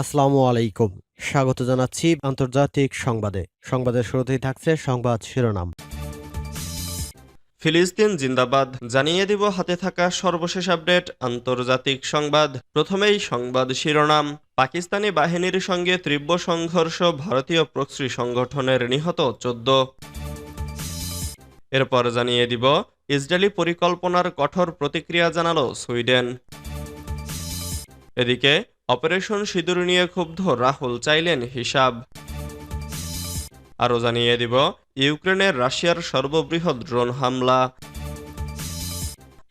আসসালামু আলাইকুম। স্বাগত জানাচ্ছি আন্তর্জাতিক সংবাদে। সংবাদের শুরুতেই থাকছে সংবাদ শিরোনাম। ফিলিস্তিন জিন্দাবাদ। জানিয়ে দিব হাতে থাকা সর্বশেষ আপডেট, আন্তর্জাতিক সংবাদ। প্রথমেই সংবাদ শিরোনাম। পাকিস্তানি বাহিনীর সঙ্গে তীব্র সংঘর্ষ ভারতীয় প্রক্সি সংগঠনের নিহত চোদ্দ। এরপর জানিয়ে দিব, ইসরায়েলি পরিকল্পনার কঠোর প্রতিক্রিয়া জানালো সুইডেন। এদিকে অপারেশন সিঁদুর নিয়ে ক্ষুব্ধ রাহুল চাইলেন হিসাব। আরও জানিয়ে দিব, ইউক্রেনের রাশিয়ার সর্ববৃহৎ ড্রোন হামলা।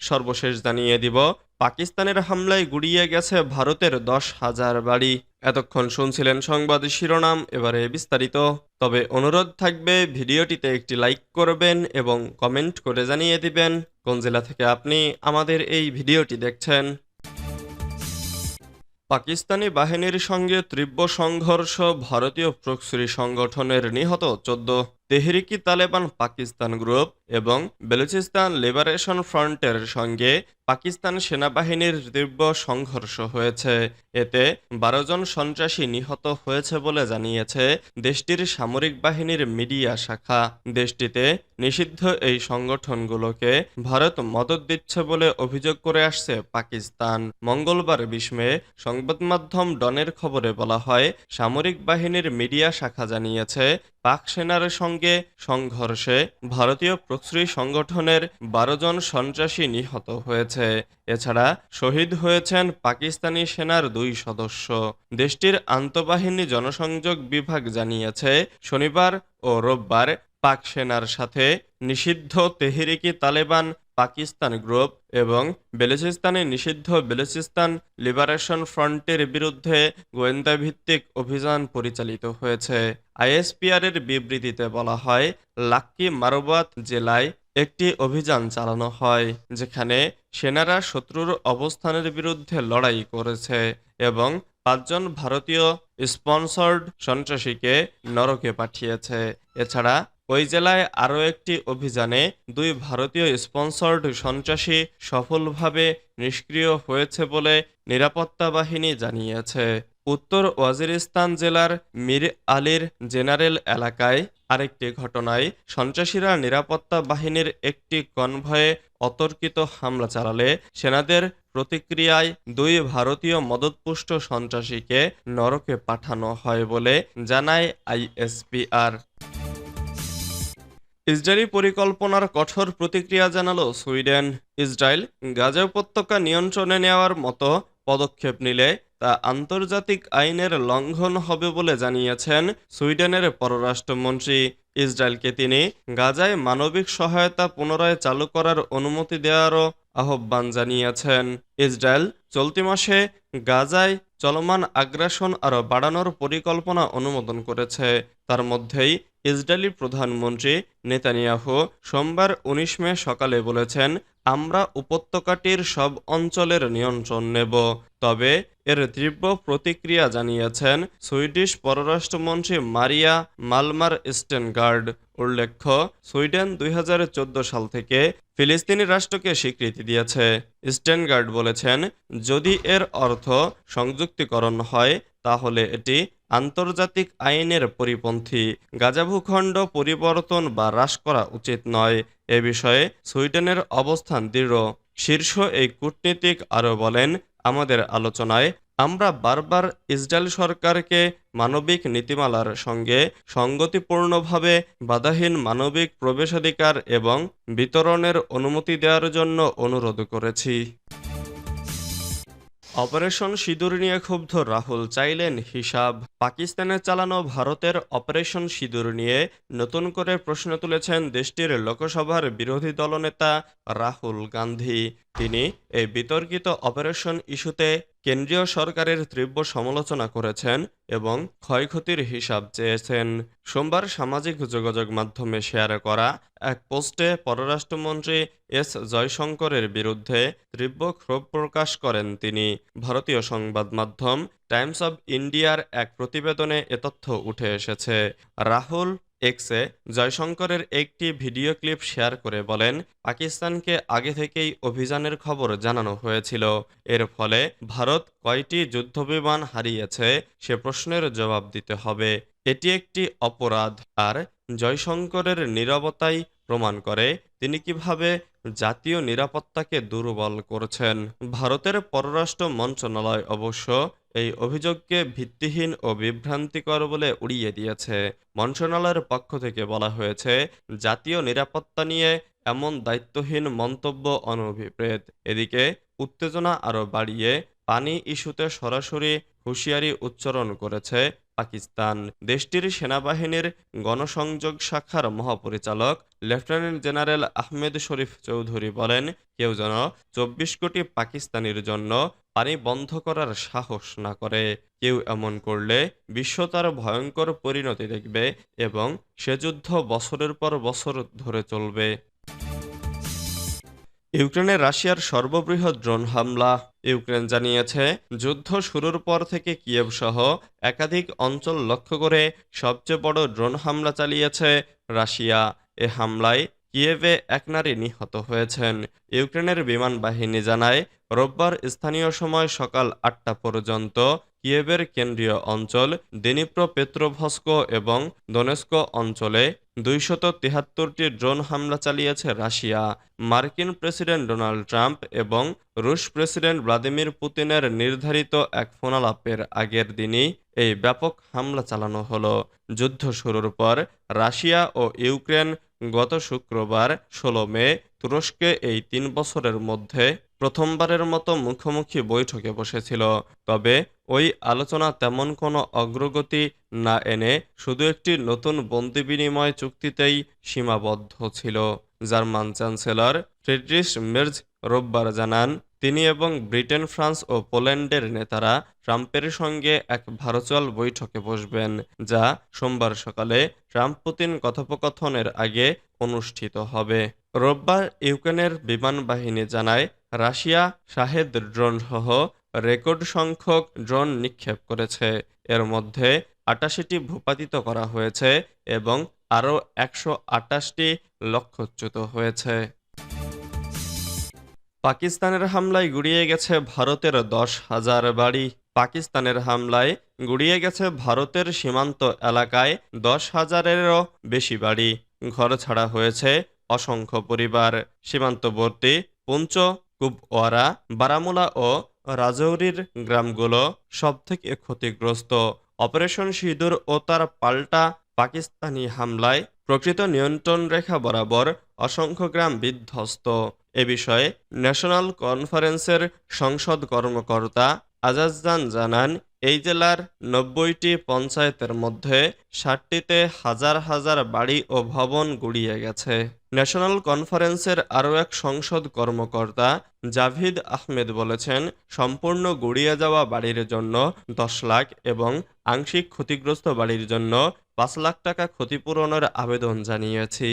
সর্বশেষ জানিয়ে দিব, পাকিস্তানের হামলায় গুড়িয়ে গেছে ভারতের দশ হাজার বাড়ি। এতক্ষণ শুনছিলেন সংবাদ শিরোনাম, এবারে বিস্তারিত। তবে অনুরোধ থাকবে, ভিডিওটিতে একটি লাইক করবেন এবং কমেন্ট করে জানিয়ে দিবেন, কোন জেলা থেকে আপনি আমাদের এই ভিডিওটি দেখছেন। পাকিস্তানি বাহিনীর সঙ্গে তীব্র সংঘর্ষ ভারতীয় প্রক্সুরি সংগঠনের নিহত চোদ্দ তেহরিকি তালেবান পাকিস্তান গ্রুপ এবং বেলুচিস্তান লিবারেশন ফ্রন্টের সঙ্গে পাকিস্তান সেনাবাহিনীর তীব্র সংঘর্ষ হয়েছে। এতে বারো জন সন্ত্রাসী নিহত হয়েছে বলে জানিয়েছে দেশটির সামরিক বাহিনীর মিডিয়া শাখা। দেশটিতে নিষিদ্ধ এই সংগঠনগুলোকে ভারত মদত দিচ্ছে বলে অভিযোগ করে আসছে পাকিস্তান। মঙ্গলবার বিস্মে সংবাদ মাধ্যম ডনের খবরে বলা হয়, সামরিক বাহিনীর মিডিয়া শাখা জানিয়েছে, পাক সেনার সঙ্গে সংঘর্ষে ভারতীয় প্রক্সি সংগঠনের বারো জন সন্ত্রাসী নিহত হয়েছে। এছাড়া শহীদ হয়েছেন পাকিস্তানি সেনার দুই সদস্য। দেশটির আন্তঃবাহিনী জনসংযোগ বিভাগ জানিয়েছে, শনিবার ও রোববার পাক সেনার সাথে নিষিদ্ধ তেহরিকি তালেবান পাকিস্তান গ্রুপ এবং বেলুচিস্তানে নিষিদ্ধ বেলুচিস্তান লিবারেশন ফ্রন্টের বিরুদ্ধে গোয়েন্দা ভিত্তিক অভিযান পরিচালিত হয়েছে। আইএসপিআর এর বিবৃতিতে বলা হয়, লাক্কি মারবাত জেলায় একটি অভিযান চালানো হয়, যেখানে সেনারা শত্রুর অবস্থানের বিরুদ্ধে লড়াই করেছে এবং পাঁচজন ভারতীয় স্পন্সর্ড সন্ত্রাসীকে নরকে পাঠিয়েছে। এছাড়া ওই জেলায় আরও একটি অভিযানে দুই ভারতীয় স্পন্সর্ড সন্ত্রাসী সফলভাবে নিষ্ক্রিয় হয়েছে বলে নিরাপত্তা বাহিনী জানিয়েছে। উত্তর ওয়াজিরিস্তান জেলার মির আলীর জেনারেল এলাকায় আরেকটি ঘটনায় সন্ত্রাসীরা নিরাপত্তা বাহিনীর একটি কনভয়ে অতর্কিত হামলা চালালে সেনাদের প্রতিক্রিয়ায় দুই ভারতীয় মদতপুষ্ট সন্ত্রাসীকে নরকে পাঠানো হয় বলে জানায় আইএসপিআর ইসরায়েলি পরিকল্পনার কঠোর প্রতিক্রিয়া জানালো সুইডেন। ইসরায়েল গাজা উপত্যকা নিয়ন্ত্রণে নেওয়ার মতো পদক্ষেপ নিলে তা আন্তর্জাতিক আইনের লঙ্ঘন হবে বলে জানিয়েছেন সুইডেনের পররাষ্ট্রমন্ত্রী। ইসরায়েলকে তিনি গাজায় মানবিক সহায়তা পুনরায় চালু করার অনুমতি দেওয়ারও আহ্বান জানিয়েছেন। ইসরায়েল চলতি মাসে গাজায় চলমান আগ্রাসন আরও বাড়ানোর পরিকল্পনা অনুমোদন করেছে। তার মধ্যেই ইসরায়েলি প্রধানমন্ত্রী নেতানিয়াহু সোমবার উনিশ মে সকালে বলেছেন, আমরা উপত্যকাটির সব অঞ্চলের নিয়ন্ত্রণ নেব। তবে এর তীব্র প্রতিক্রিয়া জানিয়েছেন সুইডিশ পররাষ্ট্রমন্ত্রী মারিয়া মালমার স্টেনগার্ড। উল্লেখ্য, সুইডেন দুই হাজার চোদ্দ সাল থেকে ফিলিস্তিনি রাষ্ট্রকে স্বীকৃতি দিয়েছে। স্টেনগার্ড বলেছেন, যদি এর অর্থ সংযুক্তিকরণ হয় তাহলে এটি আন্তর্জাতিক আইনের পরিপন্থী। গাজা ভূখণ্ড পরিবর্তন বা হ্রাস করা উচিত নয়, এ বিষয়ে সুইডেনের অবস্থান দৃঢ়। শীর্ষ এই কূটনীতিক আরও বলেন, আমাদের আলোচনায় আমরা বারবার ইসরায়েল সরকারকে মানবিক নীতিমালার সঙ্গে সঙ্গতিপূর্ণভাবে বাধাহীন মানবিক প্রবেশাধিকার এবং বিতরণের অনুমতি দেওয়ার জন্য অনুরোধ করেছি। অপারেশন সিঁদুর নিয়ে ক্ষুব্ধ রাহুল চাইলেন হিসাব। পাকিস্তানে চালানো ভারতের অপারেশন সিঁদুর নিয়ে নতুন করে প্রশ্ন তুলেছেন দেশটির লোকসভার বিরোধী দলনেতা রাহুল গান্ধী। তিনি এই বিতর্কিত অপারেশন ইস্যুতে কেন্দ্রীয় সরকারের তীব্র সমালোচনা করেছেন এবং ক্ষয়ক্ষতির হিসাব চেয়েছেন। সোমবার সামাজিক যোগাযোগ মাধ্যমে শেয়ার করা এক পোস্টে পররাষ্ট্রমন্ত্রী এস জয়শঙ্করের বিরুদ্ধে তীব্র ক্ষোভ প্রকাশ করেন তিনি। ভারতীয় সংবাদ মাধ্যম টাইমস অব ইন্ডিয়ার এক প্রতিবেদনে এ তথ্য উঠে এসেছে। রাহুল এক্সে জয়শঙ্করের একটি ভিডিও ক্লিপ শেয়ার করে বলেন, পাকিস্তানকে আগে থেকেই অভিযানের খবর জানানো হয়েছিল। এর ফলে ভারত কয়টি যুদ্ধবিমান হারিয়েছে সে প্রশ্নের জবাব দিতে হবে। এটি একটি অপরাধ। আর জয়শঙ্করের নীরবতাই প্রমাণ করে তিনি কীভাবে জাতীয় নিরাপত্তাকে দুর্বল করছেন। ভারতের পররাষ্ট্র মন্ত্রণালয় অবশ্য এই অভিযোগকে ভিত্তিহীন ও বিভ্রান্তিকর বলে উড়িয়ে দিয়েছে। মন্ত্রণালয়ের পক্ষ থেকে বলা হয়েছে, জাতীয় নিরাপত্তা নিয়ে এমন দায়িত্বহীন মন্তব্য অনভিপ্রেত। এদিকে, উত্তেজনা আরও বাড়িয়ে পানি ইস্যুতে সরাসরি হুঁশিয়ারি উচ্চারণ করেছে পাকিস্তান। দেশটির সেনাবাহিনীর গণসংযোগ শাখার মহাপরিচালক লেফটেন্যান্ট জেনারেল আহমেদ শরীফ চৌধুরী বলেন, কেউ যেন চব্বিশ কোটি পাকিস্তানির জন্য পানি বন্ধ করার সাহস না করে। কেউ এমন করলে বিশ্ব তার ভয়ঙ্কর পরিণতি দেখবে এবং সে যুদ্ধ বছরের পর বছর ধরে চলবে। ইউক্রেনে রাশিয়ার সর্ববৃহৎ ড্রোন হামলা। ইউক্রেন জানিয়েছে, যুদ্ধ শুরুর পর থেকে কিয়েভ সহ একাধিক অঞ্চল লক্ষ্য করে সবচেয়ে বড় ড্রোন হামলা চালিয়েছে রাশিয়া। এ হামলায় কিয়েভে এক নারী নিহত হয়েছেন। ইউক্রেনের বিমান বাহিনী জানায়, রোববার স্থানীয় সময় সকাল আটটা পর্যন্ত কিয়েভের কেন্দ্রীয় অঞ্চল দিনিপ্র পেত্রোভস্ক এবং দনেস্ক অঞ্চলে দুইশত তিহাত্তরটি ড্রোন হামলা চালিয়েছে রাশিয়া। মার্কিন প্রেসিডেন্ট ডোনাল্ড ট্রাম্প এবং রুশ প্রেসিডেন্ট ভ্লাদিমির পুতিনের নির্ধারিত এক ফোনালাপের আগের দিনই এই ব্যাপক হামলা চালানো হলো। যুদ্ধ শুরুর পর রাশিয়া ও ইউক্রেন গত শুক্রবার ষোলো মে তুরস্কে এই তিন বছরের মধ্যে প্রথমবারের মতো মুখোমুখি বৈঠকে বসেছিল। তবে ওই আলোচনা তেমন কোনো অগ্রগতি না এনে শুধু একটি নতুন বন্দি বিনিময় চুক্তিতেই সীমাবদ্ধ ছিল। জার্মান চ্যান্সেলর ফ্রিডরিশ মের্জ রোববার জানান, তিনি এবং ব্রিটেন, ফ্রান্স ও পোল্যান্ডের নেতারা ট্রাম্পের সঙ্গে এক ভার্চুয়াল বৈঠকে বসবেন, যা সোমবার সকালে ট্রাম্প পুতিন কথোপকথনের আগে অনুষ্ঠিত হবে। রোববার ইউক্রেনের বিমান বাহিনী জানায়, রাশিয়া শাহেদ ড্রোন সহ রেকর্ড সংখ্যক ড্রোন নিক্ষেপ করেছে। এর মধ্যে আটাশিটি ভূপাতিত করা হয়েছে এবং আরও একশো আটাশটি লক্ষ্যচ্যুত হয়েছে। পাকিস্তানের হামলায় গুড়িয়ে গেছে ভারতের দশ হাজার বাড়ি। পাকিস্তানের হামলায় গুড়িয়ে গেছে ভারতের সীমান্ত এলাকায় দশ হাজারেরও বেশি বাড়ি। ঘর ছাড়া হয়েছে অসংখ্য পরিবার সীমান্তবর্তী পুঞ্চ কুপওয়ারা বারামুলা ও রাজৌরির গ্রামগুলো সবথেকে ক্ষতিগ্রস্ত। অপারেশন সিঁদুর ও তার পাল্টা পাকিস্তানি হামলায় প্রকৃত নিয়ন্ত্রণ রেখা বরাবর অসংখ্য গ্রাম বিধ্বস্ত। এ বিষয়ে ন্যাশনাল কনফারেন্সের সংসদ কর্মকর্তা আজাজান জানান এই জেলার নব্বইটি পঞ্চায়েতের মধ্যে ষাটটিতে হাজার হাজার বাড়ি ও ভবন গুড়িয়ে গেছে। ন্যাশনাল কনফারেন্সের আরও এক সংসদ কর্মকর্তা জাভিদ আহমেদ বলেছেন, সম্পূর্ণ গুড়িয়ে যাওয়া বাড়ির জন্য দশ লাখ এবং আংশিক ক্ষতিগ্রস্ত বাড়ির জন্য পাঁচ লাখ টাকা ক্ষতিপূরণের আবেদন জানিয়েছি।